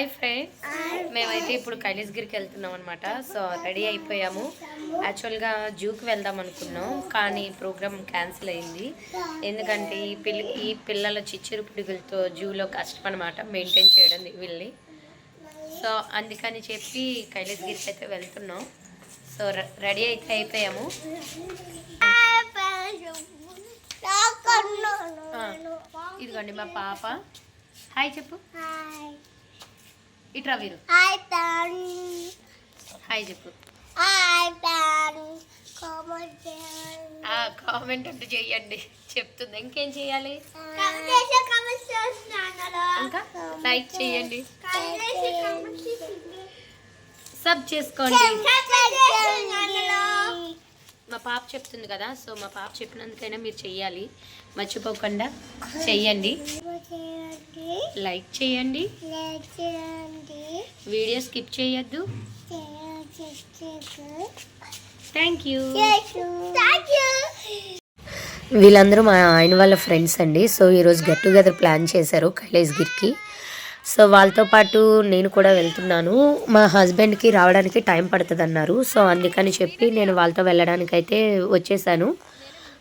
Hi friends మేమైతే ఇప్పుడు కైలాసగిరికి వెళ్తున్నాం అనమాట సో రెడీ అయిపోయాము. యాక్చువల్గా జూకి వెళ్దాం అనుకున్నాం కానీ ప్రోగ్రామ్ క్యాన్సిల్ అయింది. ఎందుకంటే ఈ పిల్ల ఈ పిల్లల చిచ్చురు పిడుగులతో జూలో కష్టం అనమాట మెయింటైన్ చేయడం వీళ్ళని. సో అందుకని చెప్పి కైలాసగిరికి అయితే వెళ్తున్నాం. సో రెడీ అయితే అయిపోయాము. ఇదిగోండి మా పాప. హాయ్ చెప్పు. ఇట్రా వీరు. హాయ్ చెప్పు. ఆ కామెంట్ అంటూ చెయ్యండి. చెప్తుంది. ఇంకేం చేయాలి ఇంకా లైక్ చేయండి సబ్ చేసుకోండి. మా పాప చెప్తుంది కదా సో మా పాప చెప్పినందుకైనా మీరు చెయ్యాలి. మర్చిపోకుండా చెయ్యండి. లైక్ చేయండి. వీడియో స్కిప్ చేయొద్దు. Thank you. వీళ్ళందరూ మా ఆయన వాళ్ళ ఫ్రెండ్స్ అండి. సో ఈరోజు గెట్ టుగెదర్ ప్లాన్ చేశారు కైలాసగిరికి సో వాళ్ళతో పాటు నేను కూడా వెళ్తున్నాను. మా హస్బెండ్కి రావడానికి టైం పడుతుంది అన్నారు సో అందుకని చెప్పి నేను వాళ్ళతో వెళ్ళడానికి అయితే వచ్చేసాను.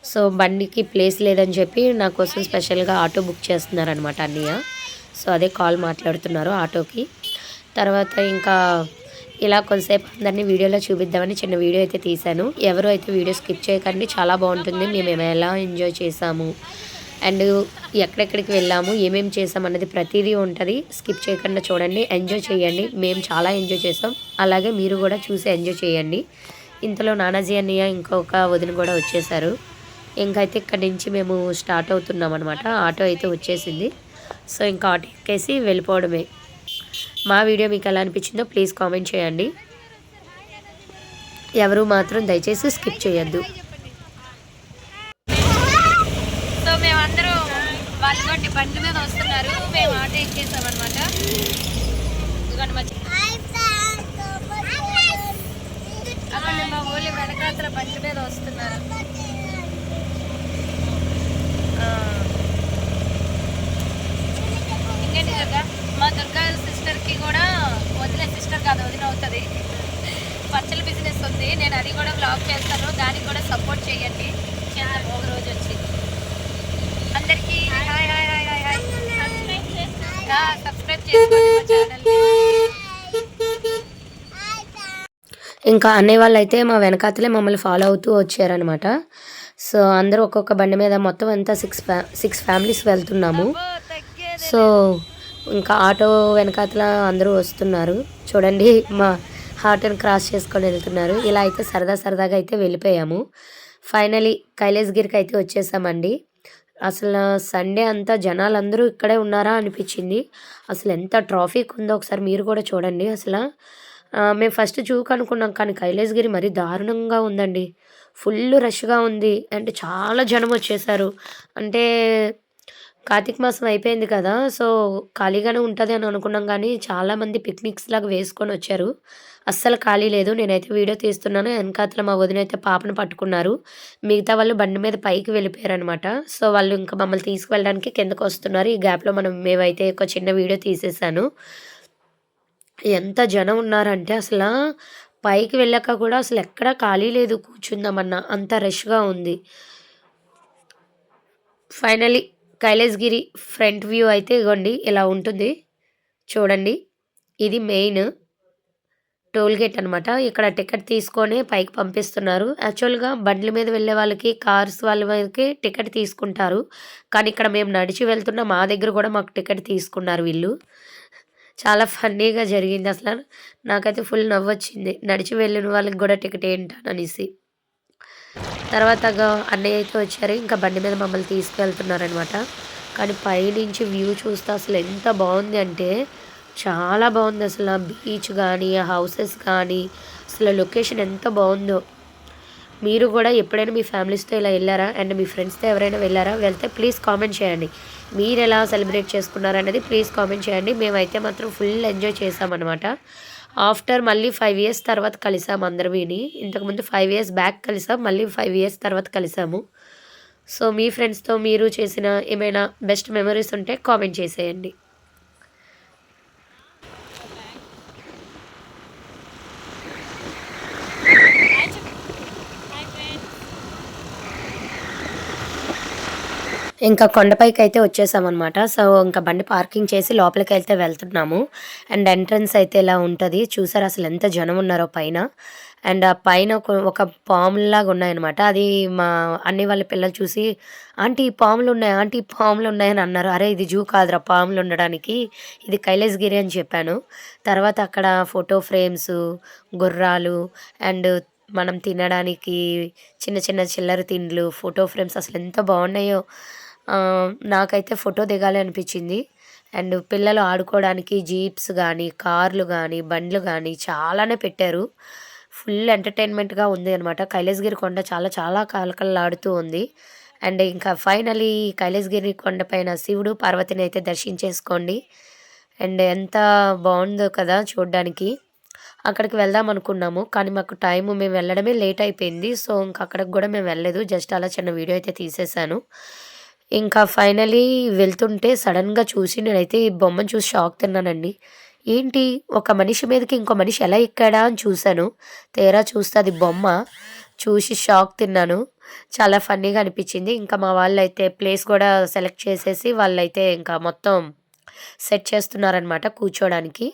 సో బండికి ప్లేస్ లేదని చెప్పి నా కోసం స్పెషల్గా ఆటో బుక్ చేస్తున్నారనమాట అన్నయ్య. సో అదే కాల్ మాట్లాడుతున్నారు ఆటోకి. తర్వాత ఇంకా ఇలా కొంతసేపు అందరినీ వీడియోలో చూపిద్దామని చిన్న వీడియో అయితే తీశాను. ఎవరు అయితే వీడియో స్కిప్ చేయకండి చాలా బాగుంటుంది. మేము ఎలా ఎంజాయ్ చేసాము అండ్ ఎక్కడెక్కడికి వెళ్ళాము ఏమేమి చేసాం అన్నది ప్రతిదీ ఉంటుంది. స్కిప్ చేయకుండా చూడండి ఎంజాయ్ చేయండి. మేము చాలా ఎంజాయ్ చేసాం అలాగే మీరు కూడా చూసి ఎంజాయ్ చేయండి. ఇంతలో నానాజీ అన్నయ్య ఇంకొక వదిన కూడా వచ్చేసారు ఇంకైతే ఇక్కడి నుంచి మేము స్టార్ట్ అవుతున్నాం అనమాట ఆటో అయితే వచ్చేసింది. సో ఇంకా ఆటో ఎక్కేసి వెళ్ళిపోవడమే. మా వీడియో మీకు ఎలా అనిపించిందో ప్లీజ్ కామెంట్ చేయండి. ఎవరు మాత్రం దయచేసి స్కిప్ చేయొద్దు. సో మేమందరూ బండి మీద వస్తున్నారు. మేము ఆటో ఎక్కేసాం అనమాట అక్కడ మా ఊళ్ళో వెనకాతల బండి మీద వస్తున్నారు. ఇంకేంటి దుర్గా మా దుర్గా సిస్టర్కి కూడా వదిలే సిస్టర్ కాదు వదిన అవుతుంది. పచ్చల బిజినెస్ ఉంది. నేను అది కూడా బ్లాగ్ చేస్తాను. దానికి కూడా సపోర్ట్ చేయండి. ఒక రోజు వచ్చి. అందరికీ hi hi hi hi hi subscribe చేసుకోండి మా ఛానల్ ఇంకా అన్నయ్య వాళ్ళు అయితే మా వెనకాతలే మమ్మల్ని ఫాలో అవుతూ వచ్చారనమాట సో అందరూ ఒక్కొక్క బండి మీద మొత్తం అంతా సిక్స్ ఫ్యా సిక్స్ ఫ్యామిలీస్ వెళ్తున్నాము. సో ఇంకా ఆటో వెనకాతల అందరూ వస్తున్నారు. చూడండి మా ఆటోని క్రాస్ చేసుకొని వెళ్తున్నారు. ఇలా అయితే సరదా సరదాగా అయితే వెళ్ళిపోయాము. ఫైనలీ కైలాసగిరికి అయితే వచ్చేసామండి. అసలు సండే అంతా జనాలందరూ ఇక్కడే ఉన్నారా అనిపించింది. అసలు ఎంత ట్రాఫిక్ ఉందో ఒకసారి మీరు కూడా చూడండి అసలు. మేము ఫస్ట్ జూక్ అనుకున్నాం కానీ కైలాసగిరి మరీ దారుణంగా ఉందండి. ఫుల్ రష్గా ఉంది. అంటే చాలా జనం వచ్చేసారు. అంటే కార్తీక మాసం అయిపోయింది కదా సో ఖాళీగానే ఉంటుంది అని అనుకున్నాం కానీ చాలామంది పిక్నిక్స్ లాగా వేసుకొని వచ్చారు. అస్సలు ఖాళీ లేదు. నేనైతే వీడియో తీస్తున్నాను. వెనకాతల మా వదిన అయితే పాపను పట్టుకున్నారు. మిగతా వాళ్ళు బండి మీద పైకి వెళ్ళిపోయారు అనమాట సో వాళ్ళు ఇంకా మమ్మల్ని తీసుకువెళ్ళడానికి కిందకు వస్తున్నారు. ఈ గ్యాప్లో మనం మేమైతే ఒక చిన్న వీడియో తీసేసాను ఎంత జనం ఉన్నారంటే అసలు పైకి వెళ్ళాక కూడా అసలు ఎక్కడా ఖాళీ లేదు కూర్చుందామన్నా అంత రష్గా ఉంది. ఫైనలీ కైలాసగిరి ఫ్రంట్ వ్యూ అయితే ఇగోండి ఇలా ఉంటుంది. చూడండి ఇది మెయిన్ టోల్ గేట్ అనమాట ఇక్కడ టికెట్ తీసుకొని పైకి పంపిస్తున్నారు. యాక్చువల్గా బండ్ల మీద వెళ్ళే వాళ్ళకి కార్స్ వాళ్ళ వాళ్ళకి టికెట్ తీసుకుంటారు. కానీ ఇక్కడ మేము నడిచి వెళ్తున్న మా దగ్గర కూడా మాకు టికెట్ తీసుకున్నారు వీళ్ళు. చాలా ఫన్నీగా జరిగింది అసలు. నాకైతే ఫుల్ నవ్వొచ్చింది. నడిచి వెళ్ళిన వాళ్ళకి కూడా టికెట్ ఏంటనేసి. తర్వాత అన్నయ్య అయితే వచ్చారు. ఇంకా బండి మీద మమ్మల్ని తీసుకెళ్తున్నారనమాట. కానీ పైనుంచి వ్యూ చూస్తే అసలు ఎంత బాగుంది అంటే చాలా బాగుంది అసలు ఆ బీచ్ కానీ హౌసెస్ కానీ అసలు లొకేషన్ ఎంత బాగుందో. మీరు కూడా ఎప్పుడైనా మీ ఫ్యామిలీస్తో ఇలా వెళ్ళారా? అండ్ మీ ఫ్రెండ్స్తో ఎవరైనా వెళ్ళారా? వెళ్తే ప్లీజ్ కామెంట్ చేయండి. మీరు ఎలా సెలబ్రేట్ చేసుకున్నారు అనేది ప్లీజ్ కామెంట్ చేయండి. మేమైతే మాత్రం ఫుల్ ఎంజాయ్ చేసామన్నమాట ఆఫ్టర్ మళ్ళీ ఫైవ్ ఇయర్స్ తర్వాత కలిసాము అందరమీని. ఇంతకుముందు ఫైవ్ ఇయర్స్ బ్యాక్ కలిసాం మళ్ళీ ఫైవ్ ఇయర్స్ తర్వాత కలిసాము. సో మీ ఫ్రెండ్స్తో మీరు చేసిన ఏమైనా బెస్ట్ మెమరీస్ ఉంటే కామెంట్ చేసేయండి. ఇంకా కొండపైకి అయితే వచ్చేసామన్నమాట. సో ఇంకా బండి పార్కింగ్ చేసి లోపలికి అయితే వెళ్తున్నాము. అండ్ ఎంట్రన్స్ అయితే ఇలా ఉంటుంది. చూసారు అసలు ఎంత జనం ఉన్నారో పైన. అండ్ ఆ పైన ఒక ఒక పాములాగా ఉన్నాయన్నమాట. అది మా అన్ని వాళ్ళ పిల్లలు చూసి ఆంటీ పాములు ఉన్నాయి? ఆంటీ పాములు ఉన్నాయని అన్నారు. అరే ఇది జూ కాదురా పాములు ఉండడానికి. ఇది కైలాసగిరి అని చెప్పాను. తర్వాత అక్కడ ఫోటో ఫ్రేమ్స్ గుర్రాలు అండ్ మనం తినడానికి చిన్న చిన్న చిల్లర తిండ్లు ఫోటో ఫ్రేమ్స్ అసలు ఎంత బాగున్నాయో. నాకైతే ఫోటో దిగాలి అనిపించింది అండ్ పిల్లలు ఆడుకోవడానికి జీప్స్ కానీ కార్లు కానీ బండ్లు కానీ చాలానే పెట్టారు. ఫుల్ ఎంటర్టైన్మెంట్గా ఉంది అనమాట కైలాసగిరి కొండ చాలా చాలా కలకలలాడుతూ ఉంది. అండ్ ఇంకా ఫైనలీ కైలాసగిరి కొండ పైన శివుడు పార్వతిని అయితే దర్శించేసుకోండి. అండ్ ఎంత బాగుందో కదా చూడడానికి. అక్కడికి వెళ్దాం అనుకున్నాము కానీ మాకు టైం మేము వెళ్ళడమే లేట్ అయిపోయింది. సో ఇంకా అక్కడికి కూడా మేము వెళ్ళలేదు. జస్ట్ అలా చిన్న వీడియో అయితే తీసేసాను ఇంకా ఫైనలీ వెళ్తుంటే సడన్గా చూసి నేనైతే ఈ బొమ్మను చూసి షాక్ తిన్నానండి. ఏంటి? ఒక మనిషి మీదకి ఇంకో మనిషి ఎలా ఎక్కాడా అని చూశాను. తేరా చూస్తే అది బొమ్మ. చూసి షాక్ తిన్నాను. చాలా ఫన్నీగా అనిపించింది. ఇంకా మా వాళ్ళు అయితే ప్లేస్ కూడా సెలెక్ట్ చేసేసి వాళ్ళైతే ఇంకా మొత్తం సెట్ చేస్తున్నారనమాట కూర్చోడానికి.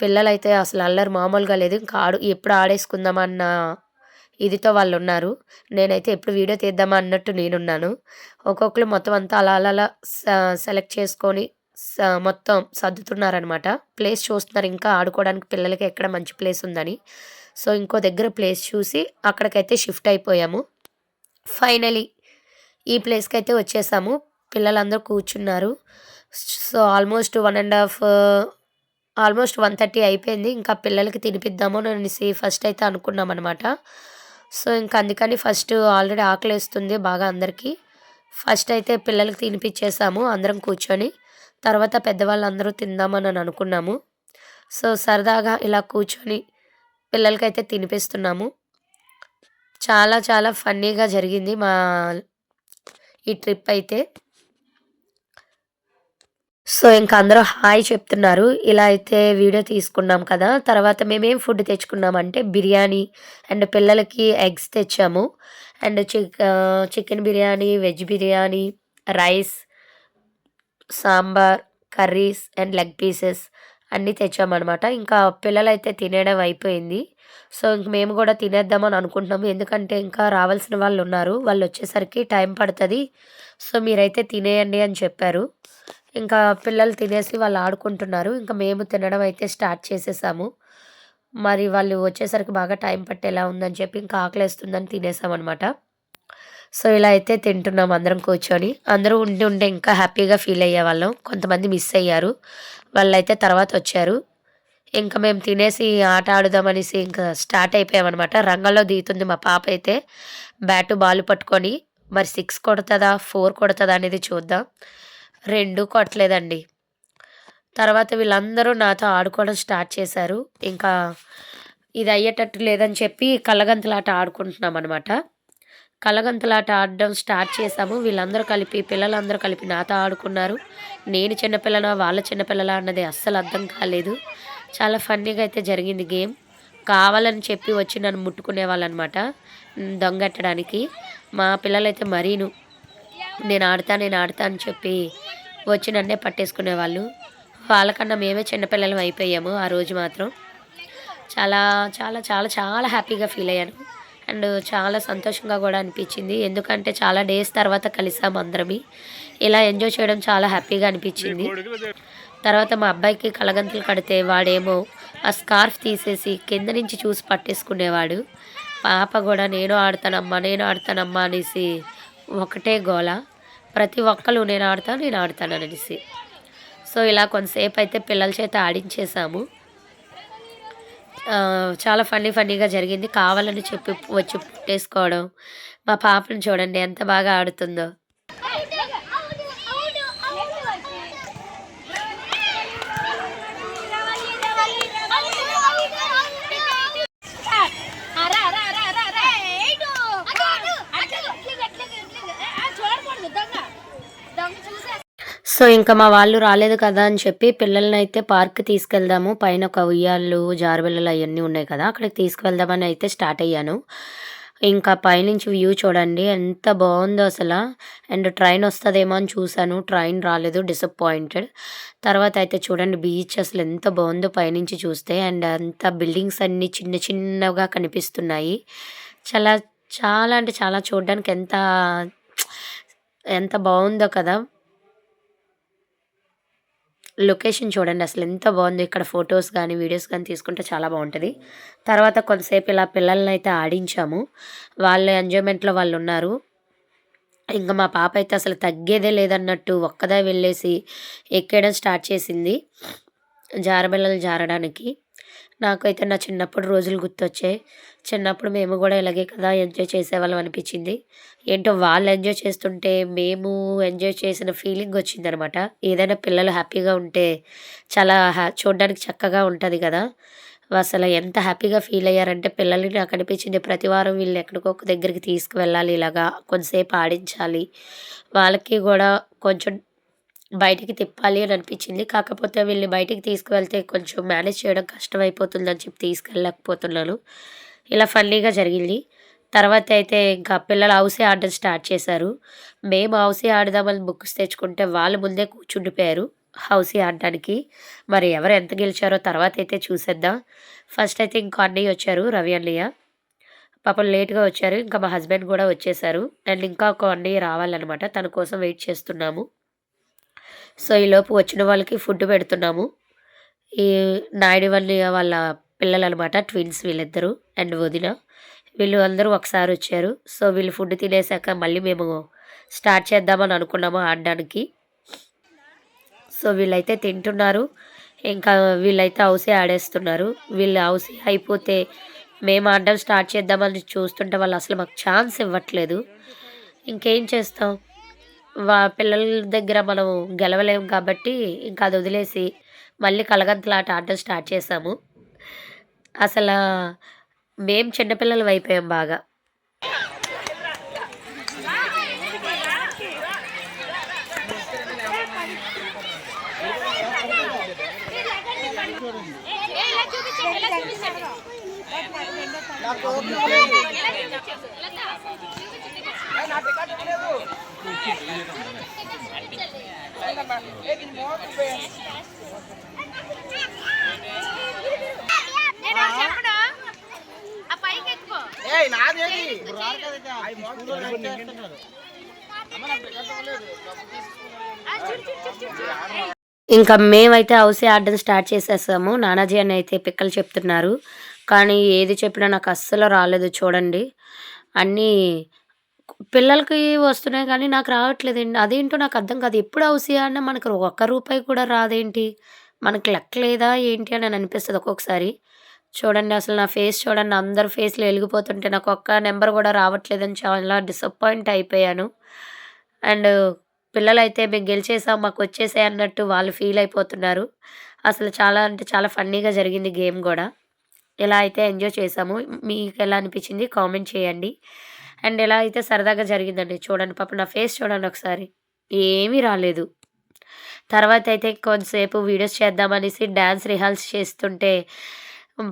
పిల్లలైతే అసలు అల్లరి మామూలుగా లేదు. ఇంకా ఆడు ఎప్పుడు ఆడేసుకుందామన్న ఇదితో వాళ్ళు ఉన్నారు నేనైతే ఎప్పుడు వీడియో తీద్దామా అన్నట్టు నేనున్నాను. ఒక్కొక్కరు మొత్తం అంతా అలా అలా అలా సెలెక్ట్ చేసుకొని స- మొత్తం సర్దుతున్నారనమాట ప్లేస్ చూస్తున్నారు. ఇంకా ఆడుకోవడానికి పిల్లలకి ఎక్కడ మంచి ప్లేస్ ఉందని. సో ఇంకో దగ్గర ప్లేస్ చూసి అక్కడికైతే షిఫ్ట్ అయిపోయాము. ఫైనలీ ఈ ప్లేస్కి అయితే వచ్చేసాము. పిల్లలందరూ కూర్చున్నారు. So almost one and half almost one thirty అయిపోయింది. ఇంకా పిల్లలకి తినిపిద్దామో అనేసి ఫస్ట్ అయితే అనుకున్నాం అనమాట సో ఇంకా అందుకని ఫస్ట్ ఆల్రెడీ ఆకలి వేస్తుంది బాగా అందరికీ. ఫస్ట్ అయితే పిల్లలకి తినిపించేసాము అందరం కూర్చొని. తర్వాత పెద్దవాళ్ళందరూ తిందామని అనుకున్నాము. సో సరదాగా ఇలా కూర్చొని పిల్లలకైతే తినిపిస్తున్నాము. చాలా చాలా ఫన్నీగా జరిగింది మా ఈ ట్రిప్ అయితే. సో ఇంకా అందరూ హాయ్ చెప్తున్నారు. ఇలా అయితే వీడియో తీసుకున్నాం కదా. తర్వాత మేమేం ఫుడ్ తెచ్చుకున్నామంటే బిర్యానీ అండ్ పిల్లలకి ఎగ్స్ తెచ్చాము. And chick chicken biryani veg biryani rice sambar curries and leg pieces అన్నీ తెచ్చామన్నమాట. ఇంకా పిల్లలైతే తినేయడం అయిపోయింది. సో ఇంక మేము కూడా తినేద్దామని అనుకుంటున్నాము. ఎందుకంటే ఇంకా రావాల్సిన వాళ్ళు ఉన్నారు. వాళ్ళు వచ్చేసరికి టైం పడుతుంది. సో మీరైతే తినేయండి అని చెప్పారు. ఇంకా పిల్లలు తినేసి వాళ్ళు ఆడుకుంటున్నారు. ఇంకా మేము తినడం అయితే స్టార్ట్ చేసేసాము. మరి వాళ్ళు వచ్చేసరికి బాగా టైం పట్టేలా ఉందని చెప్పి ఇంకా ఆకలేస్తుందని తినేసామన్నమాట. సో ఇలా అయితే తింటున్నాం అందరం కూర్చొని. అందరూ ఉండి ఉండే ఇంకా హ్యాపీగా ఫీల్ అయ్యే వాళ్ళం కొంతమంది మిస్ అయ్యారు. వాళ్ళైతే తర్వాత వచ్చారు. ఇంకా మేము తినేసి ఆట ఆడుదామనేసి ఇంకా స్టార్ట్ అయిపోయామన్నమాట. రంగంలో దిగుతుంది మా పాప అయితే. బ్యాటు బాల్ పట్టుకొని మరి సిక్స్ కొడుతుందా ఫోర్ కొడుతుందా అనేది చూద్దాం. రెండు కొట్టలేదండి. తర్వాత వీళ్ళందరూ నాతో ఆడుకోవడం స్టార్ట్ చేశారు. ఇంకా ఇది అయ్యేటట్టు లేదని చెప్పి కళ్ళగంతలాట ఆడుకుంటున్నాం అనమాట కళ్ళగంతలాట ఆడడం స్టార్ట్ చేసాము వీళ్ళందరూ కలిపి పిల్లలందరూ కలిపి నాతో ఆడుకున్నారు. నేను చిన్నపిల్లనా వాళ్ళ చిన్నపిల్లలా అన్నది అస్సలు అర్థం కాలేదు. చాలా ఫన్నీగా అయితే జరిగింది గేమ్. కావాలని చెప్పి వచ్చి నన్ను ముట్టుకునే వాళ్ళనమాట దొంగెట్టడానికి. మా పిల్లలైతే మరీను. నేను ఆడతా నేను ఆడతా అని చెప్పి వచ్చి నన్నే పట్టేసుకునేవాళ్ళు. వాళ్ళకన్నా మేమే చిన్నపిల్లలం అయిపోయాము ఆ రోజు మాత్రం. చాలా చాలా చాలా చాలా హ్యాపీగా ఫీల్ అయ్యాను. అండ్ చాలా సంతోషంగా కూడా అనిపించింది. ఎందుకంటే చాలా డేస్ తర్వాత కలిసాము అందరమి. ఇలా ఎంజాయ్ చేయడం చాలా హ్యాపీగా అనిపించింది. తర్వాత మా అబ్బాయికి కలగంతులు కడితే వాడేమో ఆ స్కార్ఫ్ తీసేసి కింద నుంచి చూసి పట్టేసుకునేవాడు. పాప కూడా నేను ఆడతానమ్మా నేను ఆడతానమ్మా అనేసి ఒకటే గోల. ప్రతి ఒక్కరు నేను ఆడతాను నేను ఆడతాను అనేసి. సో ఇలా కొంతసేపు అయితే పిల్లల చేత ఆడించేసాము చాలా ఫన్నీ ఫన్నీగా జరిగింది. కావాలని చెప్పి వచ్చి పుట్టేసుకోవడం మా పాపను చూడండి ఎంత బాగా ఆడుతుందో. సో ఇంకా మా వాళ్ళు రాలేదు కదా అని చెప్పి పిల్లల్ని అయితే పార్క్ తీసుకెళ్దాము. పైన ఒక ఉయ్యాళ్ళు జారుబిల్లలు అవన్నీ ఉన్నాయి కదా అక్కడికి తీసుకువెళ్దామని అయితే స్టార్ట్ అయ్యాను. ఇంకా పైనుంచి వ్యూ చూడండి ఎంత బాగుందో అసలు. అండ్ ట్రైన్ వస్తుందేమో అని చూశాను ట్రైన్ రాలేదు డిసప్పాయింటెడ్ తర్వాత అయితే చూడండి బీచ్ అసలు ఎంత బాగుందో పైనుంచి చూస్తే. అండ్ అంత బిల్డింగ్స్ అన్నీ చిన్న చిన్నగా కనిపిస్తున్నాయి. చాలా చాలా అంటే చాలా చూడడానికి ఎంత ఎంత బాగుందో కదా. లొకేషన్ చూడండి అసలు ఎంత బాగుందో. ఇక్కడ ఫొటోస్ కానీ వీడియోస్ కానీ తీసుకుంటే చాలా బాగుంటుంది. తర్వాత కొంతసేపు ఇలా పిల్లల్ని అయితే ఆడించాము. వాళ్ళ ఎంజాయ్మెంట్లో వాళ్ళు ఉన్నారు. ఇంకా మా పాప అయితే అసలు తగ్గేదే లేదన్నట్టు ఒక్కదా వెళ్ళేసి ఎక్కడం స్టార్ట్ చేసింది. జారబిల్లలు జారడానికి. నాకైతే నా చిన్నప్పుడు రోజులు గుర్తొచ్చాయి. చిన్నప్పుడు మేము కూడా ఇలాగే కదా ఎంజాయ్ చేసేవాళ్ళం అనిపించింది. ఏంటో వాళ్ళు ఎంజాయ్ చేస్తుంటే మేము ఎంజాయ్ చేసిన ఫీలింగ్ వచ్చిందనమాట. ఏదైనా పిల్లలు హ్యాపీగా ఉంటే చాలా హ్యా చూడడానికి చక్కగా ఉంటుంది కదా. అసలు ఎంత హ్యాపీగా ఫీల్ అయ్యారంటే పిల్లల్ని నాకు అనిపించింది ప్రతి వారం వీళ్ళు ఎక్కడికో ఒక దగ్గరికి తీసుకువెళ్ళాలి ఇలాగా కొంతసేపు ఆడించాలి. వాళ్ళకి కూడా కొంచెం బయటికి తిప్పాలి అని అనిపించింది. కాకపోతే వీళ్ళని బయటికి తీసుకువెళ్తే కొంచెం మేనేజ్ చేయడం కష్టమైపోతుందని చెప్పి తీసుకెళ్ళకపోతున్నాను ఇలా ఫన్నీగా జరిగింది. తర్వాత అయితే ఇంకా పిల్లలు హౌసే ఆడడం స్టార్ట్ చేశారు. మేము హౌసే ఆడదామని బుక్స్ తెచ్చుకుంటే వాళ్ళు ముందే కూర్చుండిపోయారు హౌసీ ఆడడానికి. మరి ఎవరు ఎంత గెలిచారో తర్వాత అయితే చూసేద్దాం. ఫస్ట్ అయితే ఇంకో అన్నయ్య వచ్చారు రవి అన్నయ్య. పాపం లేట్గా వచ్చారు. ఇంకా మా హస్బెండ్ కూడా వచ్చేసారు అండ్ ఇంకా ఒక అన్నయ్య రావాలన్నమాట. తన కోసం వెయిట్ చేస్తున్నాము. సో ఈలోపు వచ్చిన వాళ్ళకి ఫుడ్ పెడుతున్నాము. ఈ నాయుడు వాళ్ళ వాళ్ళ పిల్లలు అనమాట ట్విన్స్ వీళ్ళిద్దరూ అండ్ వదిన. వీళ్ళు అందరూ ఒకసారి వచ్చారు. సో వీళ్ళు ఫుడ్ తినేసాక మళ్ళీ మేము స్టార్ట్ చేద్దామని అనుకున్నాము ఆడడానికి. సో వీళ్ళైతే తింటున్నారు. ఇంకా వీళ్ళైతే హౌసే ఆడేస్తున్నారు. వీళ్ళు హౌసీ అయిపోతే మేము ఆడడం స్టార్ట్ చేద్దామని చూస్తుంటే వాళ్ళు అసలు మాకు ఛాన్స్ ఇవ్వట్లేదు. ఇంకేం చేస్తాం? వా పిల్లల దగ్గర మనం గెలవలేము కాబట్టి ఇంకా అది వదిలేసి మళ్ళీ కలగంతలాట ఆడడం స్టార్ట్ చేసాము అసలు మేము చిన్నపిల్లలు అయిపోయాం బాగా. నాకు ఇంకా మేమైతే హౌసే ఆడడం స్టార్ట్ చేసేసాము. నానాజీ అని అయితే పిక్కలు చెప్తున్నారు. కానీ ఏది చెప్పినా నాకు అస్సలు రాలేదు చూడండి. అన్నీ పిల్లలకి వస్తున్నాయి కానీ నాకు రావట్లేదండి అదేంటో నాకు అర్థం కాదు. ఎప్పుడు హౌసీ అన్న మనకు ఒక్క రూపాయి కూడా రాదేంటి? మనకు లెక్క లేదా ఏంటి అని అనిపిస్తుంది ఒక్కొక్కసారి. చూడండి అసలు నా ఫేస్ చూడండి అందరు ఫేస్లో వెలిగిపోతుంటే నాకు ఒక్క నెంబర్ కూడా రావట్లేదని చాలా డిసప్పాయింట్ అయిపోయాను. అండ్ పిల్లలైతే మేము గెలిచేసాం మాకు వచ్చేసాయి అన్నట్టు వాళ్ళు ఫీల్ అయిపోతున్నారు. అసలు చాలా అంటే చాలా ఫన్నీగా జరిగింది గేమ్ కూడా. ఇలా అయితే ఎంజాయ్ చేసాము మీకు ఎలా అనిపించింది కామెంట్ చేయండి. అండ్ ఎలా అయితే సరదాగా జరిగిందండి చూడండి పాప నా ఫేస్ చూడండి ఒకసారి. ఏమీ రాలేదు. తర్వాత అయితే కొంతసేపు వీడియోస్ చేద్దామనేసి డ్యాన్స్ రిహల్స్ చేస్తుంటే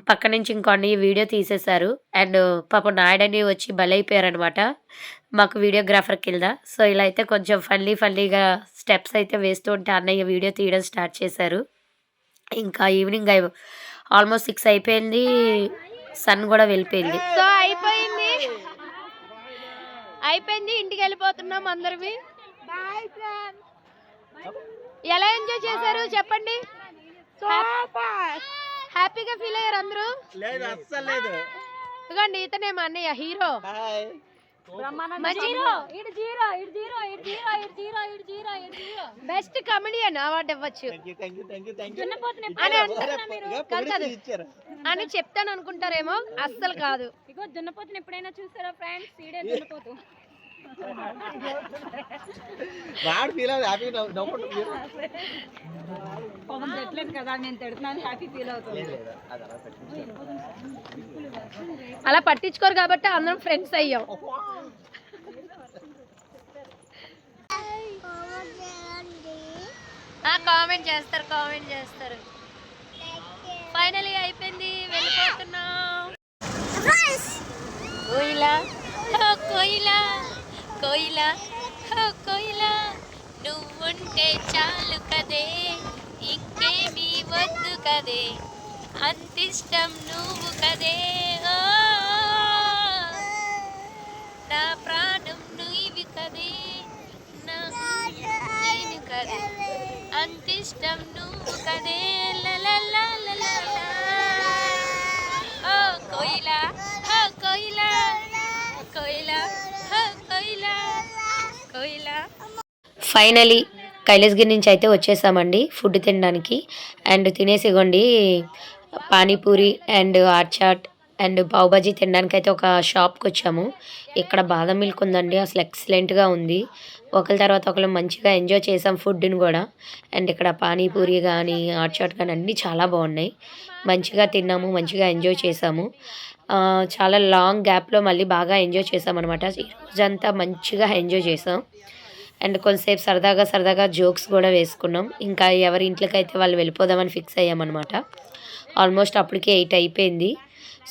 పక్క నుంచి ఇంకొన్ని వీడియో తీసేశారు. అండ్ పాప నాయుడని వచ్చి బలైపోయారనమాట మాకు వీడియోగ్రాఫర్ కింద. సో ఇలా అయితే కొంచెం ఫన్నీ ఫన్నీగా స్టెప్స్ అయితే వేస్తూ ఉంటే అన్నయ్య వీడియో తీయడం స్టార్ట్ చేశారు. ఇంకా ఈవినింగ్ అయి ఆల్మోస్ట్ సిక్స్ అయిపోయింది. సన్ కూడా వెళ్ళిపోయింది. సో అయిపోయింది. అయిపోయింది ఇంటికి వెళ్ళిపోతున్నాం అందరివి. ఎలా ఎంజాయ్ చేశారు చెప్పండి? హ్యాపీగా ఫీల్ అయ్యారు అందరూ? లేదు అస్సలు లేదు. ఇదిగోండి ఇతనే మా అన్నయ్య హీరో. బెస్ట్ కమెడియన్ అవార్డు ఇవ్వచ్చు. అని చెప్తాను అనుకుంటారేమో అస్సలు కాదు. ఇగో దున్నపోతుని ఎప్పుడైనా చూసారా ఫ్రెండ్స్ వాడు ఫీల్ అవుతుంది హ్యాపీ నవ్వుకుంటుంది పాపం తిట్టలేదు కదా నేను తిడుతున్నాను హ్యాపీ ఫీల్ అవుతుంది. అలా పెట్టు. అలా పట్టించుకోరు కాబట్టి అందరం ఫ్రెండ్స్ అయ్యాం. కామెంట్ చేస్తారు కామెంట్ చేస్తారు. ఫైనలీ అయిపోయింది వెళ్ళిపోతున్నాం. ఇలా కోయిలా? కోయిలా హో కోయిలా నువ్వుంటే చాలు కదే ఇంకేమీ వద్దు కదే అంతిష్టం నువ్వు కదే నా ప్రాణం నువ్వు కదే నా నేను కదే అంతిష్టం నువ్వు కదే లలలా లలలా. ఓ కోయిలా ఓ కోయిలా కోయిలా ఓ కోయిలా కోయిలా ఫైనలీ కైలాసగిరి నుంచి అయితే వచ్చేసామండి ఫుడ్ తినడానికి. And తినేసిగోండి pani puri and hot chaat and pav bhaji తినడానికి అయితే ఒక షాప్కి వచ్చాము. ఇక్కడ బాదం మిల్క్ ఉందండి అసలు ఎక్సలెంట్గా ఉంది. ఒకరి తర్వాత ఒకరు మంచిగా ఎంజాయ్ చేసాం ఫుడ్ని కూడా. అండ్ ఇక్కడ పానీపూరి కానీ హాట్ చాట్ కానీ అన్నీ చాలా బాగున్నాయి. మంచిగా తిన్నాము మంచిగా ఎంజాయ్ చేసాము. చాలా లాంగ్ గ్యాప్లో మళ్ళీ బాగా ఎంజాయ్ చేసామన్నమాట. ఈ రోజంతా మంచిగా ఎంజాయ్ చేసాం. అండ్ కొంతసేపు సరదాగా సరదాగా జోక్స్ కూడా వేసుకున్నాం. ఇంకా ఎవరి ఇంట్లోకి అయితే వాళ్ళు వెళ్ళిపోదామని ఫిక్స్ అయ్యామన్నమాట. ఆల్మోస్ట్ అప్పటికే ఎయిట్ అయిపోయింది.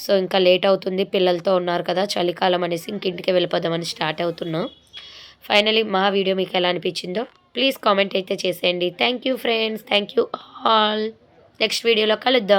సో ఇంకా లేట్ అవుతుంది. పిల్లలతో ఉన్నారు కదా చలికాలం అనేసి ఇంక ఇంటికి వెళ్ళిపోదామని స్టార్ట్ అవుతున్నాం. ఫైనలీ మా వీడియో మీకు ఎలా అనిపించిందో ప్లీజ్ కామెంట్ అయితే చేసేయండి. Thank you friends. Thank you all. Next వీడియోలో కలుద్దాం.